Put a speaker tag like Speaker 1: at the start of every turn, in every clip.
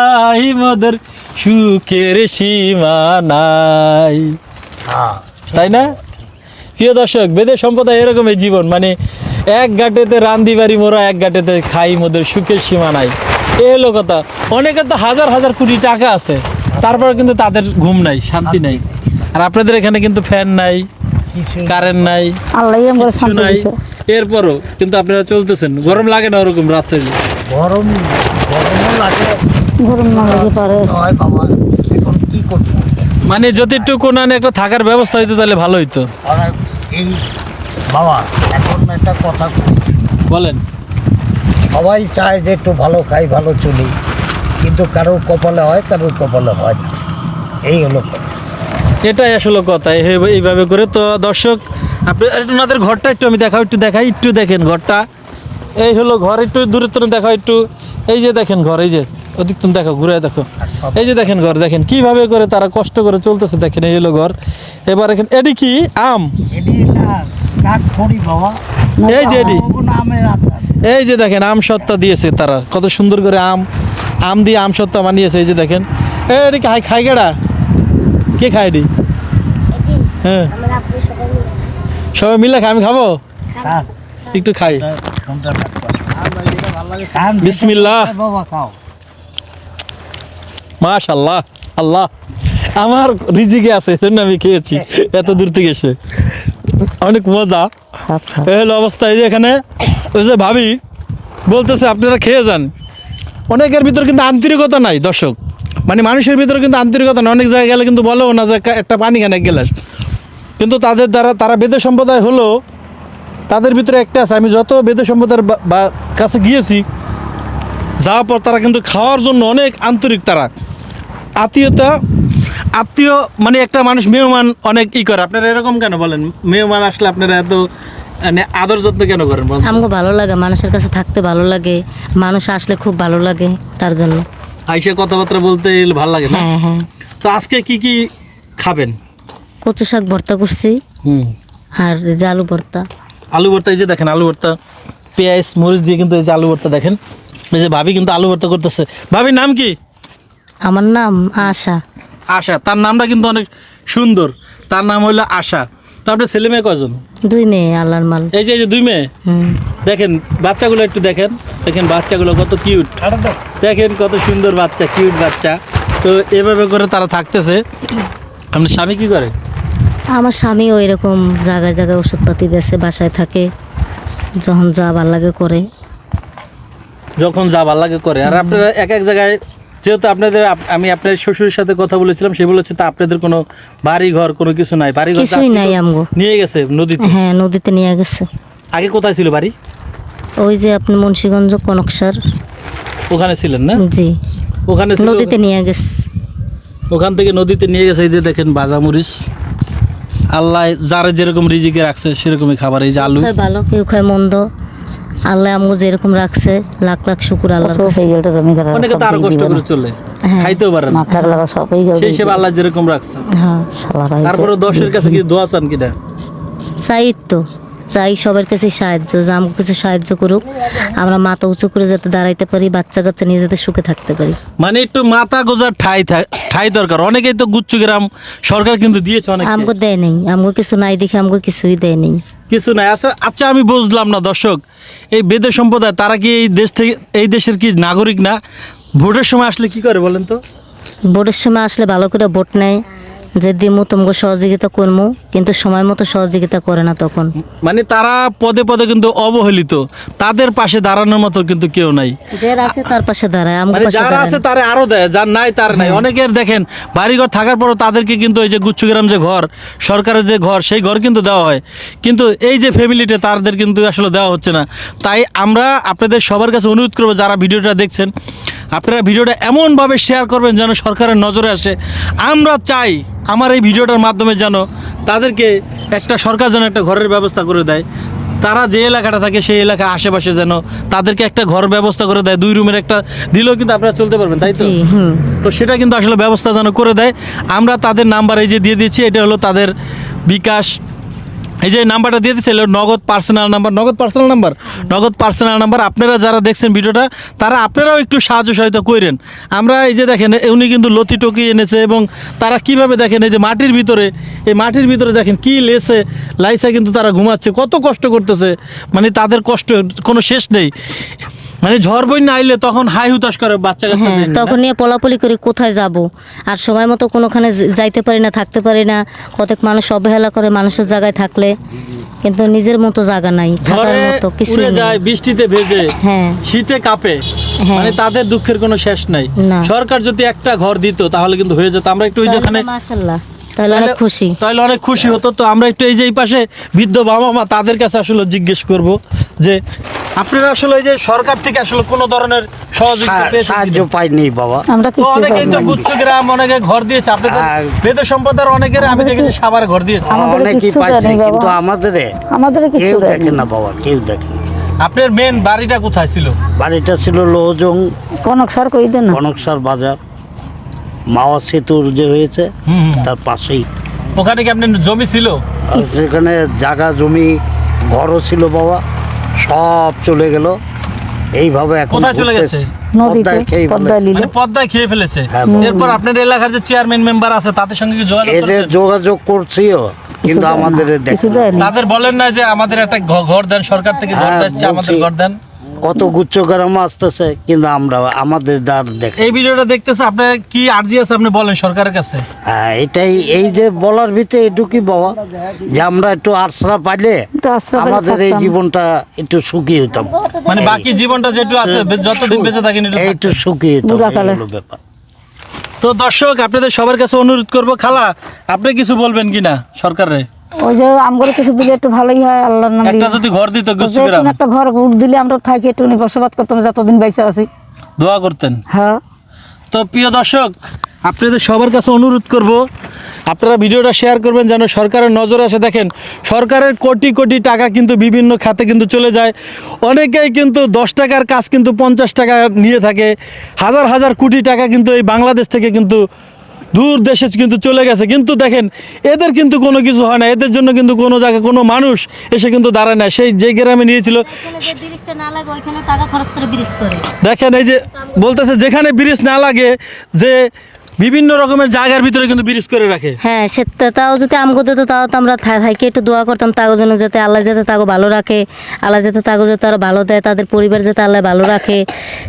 Speaker 1: নাই মোদের সুখের সীমা নাই।
Speaker 2: হ্যাঁ।
Speaker 1: তাই না? প্রিয় দর্শক বেদের সম্প্রদায় এরকমই জীবন মানে এক গাটেতে রান্দি বাড়ি মোরা এক গাটেতে খাই মোদের সুখের সীমা নাই। এ হলো কথা। অনেকের তো হাজার হাজার কোটি টাকা আছে তারপর কিন্তু তাদের ঘুম নাই শান্তি নাই। আর আপনাদের এখানে কিন্তু ফ্যান নাই কারেন্ট নাই নাই। এরপরও কিন্তু আপনারা চলতেছেন গরম লাগে না ওরকম রাত্রে।
Speaker 2: গরম
Speaker 3: গরম না লাগে পারে।
Speaker 2: হয় বাবা এখন কি করব?
Speaker 1: মানে যদি একটু কোনো একটা থাকার ব্যবস্থা হইতো তাহলে ভালো হইতো।
Speaker 2: আর এই বাবা এখন একটা কথা
Speaker 1: বলেন।
Speaker 2: সবাই চায় যে একটু ভালো খাই ভালো চলি কিন্তু কারোর কপালে হয় কারোর কপালে হয় না। এই হলো কথা।
Speaker 1: এটাই আসলে কথা এই- এইভাবে করে তো দর্শক আপনি ওনাদের ঘরটা একটু আমি দেখাও একটু দেখাই একটু দেখেন ঘরটা। এই হলো ঘর একটু দূরে তো দেখাও একটু। এই যে দেখেন ঘর এই যে। ওদিক তুমি দেখো ঘুরে দেখো। এই যে দেখেন ঘর দেখেন কীভাবে করে তারা কষ্ট করে চলতেছে দেখেন এই হলো ঘর। এবার এখানে এডি কি? আম। এই যে এডি। এই যে দেখেন আম সত্তা দিয়েছে তারা। কত সুন্দর করে আম আম দিয়ে আম সত্তা বানিয়েছে এই যে দেখেন। এডি খাই খাই গেড়া কে খায় এডি? হ্যাঁ। সবাই মিলে খাই আমি খাব? একটু খাই। বিসমিল্লাহ।
Speaker 2: বাবা খাও।
Speaker 1: মাশাল্লাহ আল্লাহ। আমার রিজিকে আছে এজন্য আমি খেয়েছি এত দূর থেকে এসে। অনেক মজা।
Speaker 3: আচ্ছা।
Speaker 1: এই হলো অবস্থা এই যে এখানে ওই যে ভাবি বলতেছে আপনারা খেয়ে যান। অনেকের ভিতর কিন্তু আন্তরিকতা নাই দর্শক। মানে মানুষের ভিতরে কিন্তু আন্তরিকতা নাই অনেক জায়গায় গেলে কিন্তু বলেও না যে একটা- পানি খান এক গেলাস। কিন্তু তাদের দ্বারা তারা বেদের সম্প্রদায় হলো তাদের ভিতরে একটা আছে। আমি যত বেদের সম্প্রদায়ের কাছে গিয়েছি যাওয়ার পর তারা কিন্তু খাওয়ার জন্য অনেক আন্তরিক তারা। আত্মীয়তা আত্মীয় মানে একটা মানুষ মেহমান অনেক ই করে। আপনারা এরকম কেন বলেন? মেহমান আসলে আপনারা এত মানে আদর যত্ন কেন করেন?
Speaker 4: আমাকে ভালো লাগে মানুষের কাছে থাকতে ভালো লাগে মানুষ আসলে খুব ভালো লাগে তার জন্য।
Speaker 1: আইসে কথাবার্তা বলতে ভালো লাগে না?
Speaker 4: হ্যাঁ হ্যাঁ।
Speaker 1: তো আজকে কি কি খাবেন?
Speaker 4: কচু শাক ভর্তা করছি
Speaker 1: হুম।
Speaker 4: আর এই যে আলু ভর্তা।
Speaker 1: আলু ভর্তা এই যে দেখেন আলু ভর্তা। পেঁয়াজ মরিচ দিয়ে কিন্তু এই যে আলু ভর্তা দেখেন। এই যে ভাবি কিন্তু আলু ভর্তা করতেছে। ভাবির নাম কি?
Speaker 4: আমার নাম আশা।
Speaker 1: আশা তার নামটা কিন্তু অনেক সুন্দর। তার নাম হলো আশা। তো আপনার ছেলে মেয়ে কজন
Speaker 4: দুই মেয়ে আল্লাহর মাল।
Speaker 1: এই যে এই যে দুই মেয়ে?
Speaker 4: হুম।
Speaker 1: দেখেন বাচ্চাগুলো একটু দেখেন। দেখেন বাচ্চাগুলো কত কিউট দেখেন কত সুন্দর বাচ্চা কিউট বাচ্চা। তো এভাবে করে তারা থাকতেছে। আপনার স্বামী কি করে?
Speaker 4: আমার স্বামী ওই রকম জায়গায় জায়গায় ওষুধপাতি বেছে বাসায় থাকে। যখন যা ভালো লাগে করে।
Speaker 1: যখন যা ভালো লাগে করে। আর আপনারা এক এক জায়গায় যেহেতু আপনাদের আমি আপনার শ্বশুরের সাথে কথা বলেছিলাম সে বলেছে তা আপনাদের কোনো বাড়ি ঘর কোনো কিছু নাই। বাড়ি ঘর
Speaker 4: কিছুই নাই আমগো।
Speaker 1: নিয়ে গেছে নদীতে?
Speaker 4: হ্যাঁ নদীতে নিয়ে গেছে।
Speaker 1: আগে কোথায় ছিল বাড়ি?
Speaker 4: ওই যে আপনি মুন্সীগঞ্জ কনকসার।
Speaker 1: ওখানে ছিলেন না?
Speaker 4: জি।
Speaker 1: ওখানে
Speaker 4: নদীতে নিয়ে গেছে।
Speaker 1: ওখান থেকে নদীতে নিয়ে গেছে এই যে দেখেন বাজামরিচ। আল্লাহ যারা যেরকম রিজিকে রাখছে সেরকমই খাবার। এই যে আলু।
Speaker 4: ভালো কেউ খায় মন্দ। আল্লাহ আমগো যেরকম রাখছে লাখ লাখ শুকুর আল্লাহ
Speaker 3: সব এই গেলটা তুমি করে
Speaker 1: অনেকে তার আরও কষ্ট করে চলে।
Speaker 4: হ্যাঁ।
Speaker 1: খাইতেও পারে না।
Speaker 3: না থাকলে সব এই গেল
Speaker 1: সেই হিসেবে আল্লাহ যেরকম রাখছে।
Speaker 4: হ্যাঁ।
Speaker 1: তারপরে দশের কাছে কি দোয়া চান কিনা?
Speaker 4: সাইদ তো। চাই সবার কাছে সাহায্য যে আমাকে কিছু সাহায্য করুক। আমরা মাথা উঁচু করে যাতে দাঁড়াইতে পারি বাচ্চা কাচ্চা নিয়ে যাতে সুখে থাকতে পারি।
Speaker 1: মানে একটু মাথা গোজার ঠাই ঠাই দরকার। অনেকেই তো গুচ্ছু গ্রাম সরকার কিন্তু দিয়েছে অনেক
Speaker 4: আমগো দেয় নেই। আমগো কিছু নাই দেখে আমাকে কিছুই দেয় নেই।
Speaker 1: কিছু নাই। আচ্ছা আচ্ছা আমি বুঝলাম না দর্শক। এই বেদের সম্প্রদায় তারা কি এই দেশ থেকে এই দেশের কি নাগরিক না? ভোটের সময় আসলে কি করে বলেন তো?
Speaker 4: ভোটের সময় আসলে ভালো করে ভোট নেয়। যে দিমু তোমাকে সহযোগিতা করব কিন্তু সময় মতো সহযোগিতা করে না তখন।
Speaker 1: মানে তারা পদে পদে কিন্তু অবহেলিত। তাদের পাশে দাঁড়ানোর মতো কিন্তু কেউ নাই।
Speaker 4: যার আছে তার পাশে দাঁড়ায় আমার
Speaker 1: মানে
Speaker 4: পাশে
Speaker 1: যারা
Speaker 4: দাঁড়ায়
Speaker 1: আছে
Speaker 4: না।
Speaker 1: তারে আরও দেয় যার নাই তার নাই। অনেকের দেখেন বাড়িঘর থাকার পরও তাদেরকে কিন্তু এই যে গুচ্ছগ্রাম যে ঘর সরকারের যে ঘর সেই ঘর কিন্তু দেওয়া হয়। কিন্তু এই যে ফ্যামিলিটা তাদের কিন্তু আসলে দেওয়া হচ্ছে না। তাই আমরা আপনাদের সবার কাছে অনুরোধ করব যারা ভিডিওটা দেখছেন আপনারা ভিডিওটা এমনভাবে শেয়ার করবেন যেন সরকারের নজরে আসে। আমরা চাই আমার এই ভিডিওটার মাধ্যমে যেন তাদেরকে একটা সরকার যেন একটা ঘরের ব্যবস্থা করে দেয়। তারা যে এলাকাটা থাকে সেই এলাকা আশেপাশে যেন তাদেরকে একটা ঘর ব্যবস্থা করে দেয় দুই রুমের একটা দিলেও কিন্তু আপনারা চলতে পারবেন তাই তো? তো সেটা কিন্তু আসলে ব্যবস্থা যেন করে দেয়। আমরা তাদের নাম্বার এই যে দিয়ে দিচ্ছি এটা হলো তাদের বিকাশ এই যে নাম্বারটা দিয়ে দিচ্ছে Nagad personal number Nagad personal number Nagad personal number আপনারা যারা দেখছেন ভিডিওটা, তারা আপনারাও একটু সাহায্য সহায়তা করেন। আমরা এই যে দেখেন, উনি কিন্তু লতি টকি এনেছে এবং তারা কীভাবে দেখেন, এই যে মাটির ভিতরে, এই মাটির ভিতরে দেখেন কি লেসে লাইসা কিন্তু তারা ঘুমাচ্ছে, কত কষ্ট করতেছে মানে তাদের কষ্ট কোনো শেষ নেই। মানে ঝড় বন্যা আইলে তখন হাই হুতাশ করে বাচ্চা কাচ্চা
Speaker 4: হ্যাঁ তখন নিয়ে পলাপলি করে কোথায় যাব? আর সময় মতো কোনোখানে যাইতে পারি না থাকতে পারি না। কতক মানুষ অবহেলা করে মানুষের জায়গায় থাকলে। কিন্তু নিজের মতো জায়গা নাই থাকার মতো কিছু
Speaker 1: যায় বৃষ্টিতে ভেজে
Speaker 4: হ্যাঁ।
Speaker 1: শীতে কাঁপে
Speaker 4: হ্যাঁ।
Speaker 1: মানে তাদের দুঃখের কোনো শেষ নাই। সরকার যদি একটা ঘর দিত তাহলে কিন্তু হয়ে যেত। আমরা একটু ওই যেখানে
Speaker 4: মাশাল্লাহ তাহলে অনেক খুশি।
Speaker 1: তাহলে অনেক খুশি হতো। তো আমরা একটু এই যে এই পাশে বৃদ্ধ বাবা মা তাদের কাছে আসলে জিজ্ঞেস করব যে আপনারা আসলে এই যে সরকার থেকে আসলে কোনো ধরনের সহযোগিতা পেয়েছেন
Speaker 2: সাহায্য? পাইনি বাবা।
Speaker 3: আমরা
Speaker 1: তো
Speaker 3: কিচ্ছু
Speaker 1: অনেকে তো গুচ্ছ গ্রাম অনেকে ঘর দিয়েছে। আপনাদের
Speaker 2: হ্যাঁ।
Speaker 1: বেদ সম্পদের অনেকের আমি দেখেছি সাবার ঘর দিয়েছে।
Speaker 2: পাইছে কিন্তু আমাদের
Speaker 3: আমাদের
Speaker 2: কেউ দেখে না বাবা কেউ দেখে না।
Speaker 1: আপনার মেন বাড়িটা কোথায় ছিল?
Speaker 2: বাড়িটা ছিল লোহজং
Speaker 3: কনক সার কই দেন
Speaker 2: কনকসার বাজার। মাওয়া সেতুর যে হয়েছে। তার পাশেই।
Speaker 1: ওখানে কি আপনার জমি ছিল?
Speaker 2: সেখানে জায়গা জমি ঘরও ছিল বাবা। সব চলে গেল। এইভাবে এখন
Speaker 1: কোথায় চলে গেছে?
Speaker 3: নদীতে
Speaker 2: পদ্মায় খেয়ে ফেলেছে।
Speaker 3: লিলে
Speaker 1: মানে খেয়ে ফেলেছে?
Speaker 2: হ্যাঁ,
Speaker 1: এরপর আপনার এলাকার যে চেয়ারম্যান মেম্বার আছে তাদের সঙ্গে যোগাযোগ
Speaker 2: এদের যোগাযোগ করছিও কিন্তু আমাদের
Speaker 1: তাদের বলেন না যে আমাদের একটা ঘর দেন সরকার থেকে ঘর
Speaker 2: হ্যাঁ,
Speaker 1: দিচ্ছে আমাদের ঘর দেন।
Speaker 2: কত গুচ্ছ গ্রাম আসতেছে কিন্তু আমরা আমাদের দ্বার দেখে।
Speaker 1: এই ভিডিওটা দেখতেছে আপনার কি আর্জি আছে আপনি বলেন সরকারের কাছে?
Speaker 2: হ্যাঁ এটাই এই যে বলার ভিতরে এটুকুই বাবা যে আমরা একটু আশ্রা পাইলে আমাদের এই জীবনটা একটু সুখী হতাম
Speaker 1: মানে বাকি জীবনটা যেটু আছে যতদিন বেঁচে থাকেন একটু
Speaker 2: একটু সুখী হতাম। ব্যাপার।
Speaker 1: তো দর্শক আপনাদের সবার কাছে অনুরোধ করব খালা আপনি কিছু বলবেন কিনা সরকারে
Speaker 3: ওই যে আমগরে কিছু দিলে একটু ভালোই হয় আল্লাহর নাম
Speaker 1: একটা যদি ঘর দিত গ্রাম।
Speaker 3: একটা ঘর উঠ দিলে আমরা থাকি একটু বসবাস করতাম যতদিন বাইসে আছি।
Speaker 1: দোয়া করতেন।
Speaker 3: হ্যাঁ।
Speaker 1: তো প্রিয় দর্শক আপনাদের সবার কাছে অনুরোধ করব আপনারা ভিডিওটা শেয়ার করবেন যেন সরকারের নজর আসে। দেখেন সরকারের কোটি কোটি টাকা কিন্তু বিভিন্ন খাতে কিন্তু চলে যায়। অনেকেই কিন্তু দশ টাকার কাজ কিন্তু পঞ্চাশ টাকা নিয়ে থাকে। হাজার হাজার কোটি টাকা কিন্তু এই বাংলাদেশ থেকে কিন্তু দূর দেশে কিন্তু চলে গেছে। কিন্তু দেখেন এদের কিন্তু কোনো কিছু হয় না। এদের জন্য কিন্তু কোনো জায়গায় কোনো মানুষ এসে কিন্তু দাঁড়ায় না। সেই যে গ্রামে নিয়েছিল দেখেন এই যে বলতেছে যেখানে ব্রিজ না লাগে যে বিভিন্ন রকমের জায়গার ভিতরে কিন্তু ব্রিজ করে রাখে।
Speaker 4: হ্যাঁ সে তাও যদি আমগো দিত তাও তো আমরা থাইকে একটু দোয়া করতাম তাগো জন্য যাতে আল্লাহ যাতে তাগো ভালো রাখে আল্লাহ যাতে তাগো যাতে আরও ভালো দেয় তাদের পরিবার যাতে আল্লাহ ভালো রাখে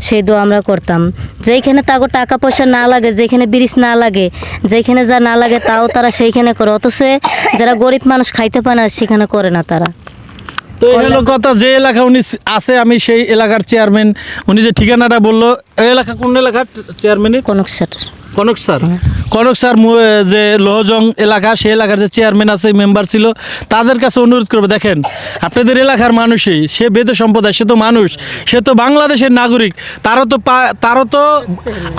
Speaker 4: সেই দোয়া আমরা করতাম। যেইখানে তাগো টাকা পয়সা না লাগে যেখানে ব্রিজ না লাগে যেখানে যা না লাগে তাও তারা সেইখানে করে অথচ যারা গরিব মানুষ খাইতে পায় না সেখানে করে না তারা।
Speaker 1: তো এই হলো কথা যে এলাকা উনি আছে আমি সেই এলাকার চেয়ারম্যান উনি যে ঠিকানাটা বলল এই এলাকা কোন এলাকার চেয়ারম্যানের
Speaker 4: Konok sir
Speaker 1: Konok sir. Konok sir যে লোহজং এলাকা সেই এলাকার যে চেয়ারম্যান আছে মেম্বার ছিল তাদের কাছে অনুরোধ করবে দেখেন আপনাদের এলাকার মানুষই সে বেদ সম্প্রদায় সে তো মানুষ সে তো বাংলাদেশের নাগরিক তারও তো তারও তো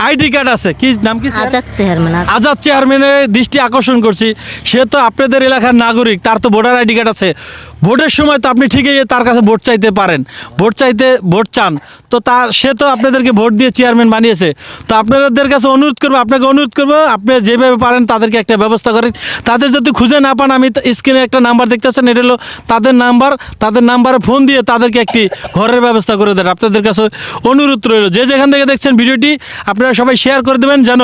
Speaker 1: আইডি কার্ড আছে। কি নাম কি
Speaker 4: আজাদ চেয়ারম্যান
Speaker 1: আজাদ। চেয়ারম্যানের দৃষ্টি আকর্ষণ করছি সে তো আপনাদের এলাকার নাগরিক তার তো ভোটার আইডি কার্ড আছে। ভোটের সময় তো আপনি ঠিকই তার কাছে ভোট চাইতে পারেন। ভোট চাইতে, ভোট চান। তো তার, সে তো আপনাদেরকে ভোট দিয়ে চেয়ারম্যান বানিয়েছে। তো আপনাদের কাছে অনুরোধ করব, আপনাকে অনুরোধ করব, আপনি যেভাবে পারেন তাদেরকে একটা ব্যবস্থা করেন। তাদের যদি খুঁজে না পান, আমি স্ক্রিনে একটা নাম্বার দেখতেছেন, এটা হলো তাদের নাম্বার তাদের নাম্বারে ফোন দিয়ে তাদেরকে একটি ঘরের ব্যবস্থা করে দেন। আপনাদের কাছে অনুরোধ রইল। যে যেখান থেকে দেখছেন ভিডিওটি, আপনারা সবাই শেয়ার করে দেবেন যেন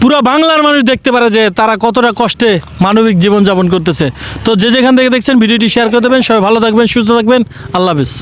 Speaker 1: পুরো বাংলার মানুষ দেখতে পারে যে তারা কতটা কষ্টে মানবিক জীবনযাপন করতেছে। তো যে যেখান থেকে দেখছেন, ভিডিওটি শেয়ার করে দেবেন। সবাই ভালো থাকবেন, সুস্থ থাকবেন। আল্লাহ হাফিজ।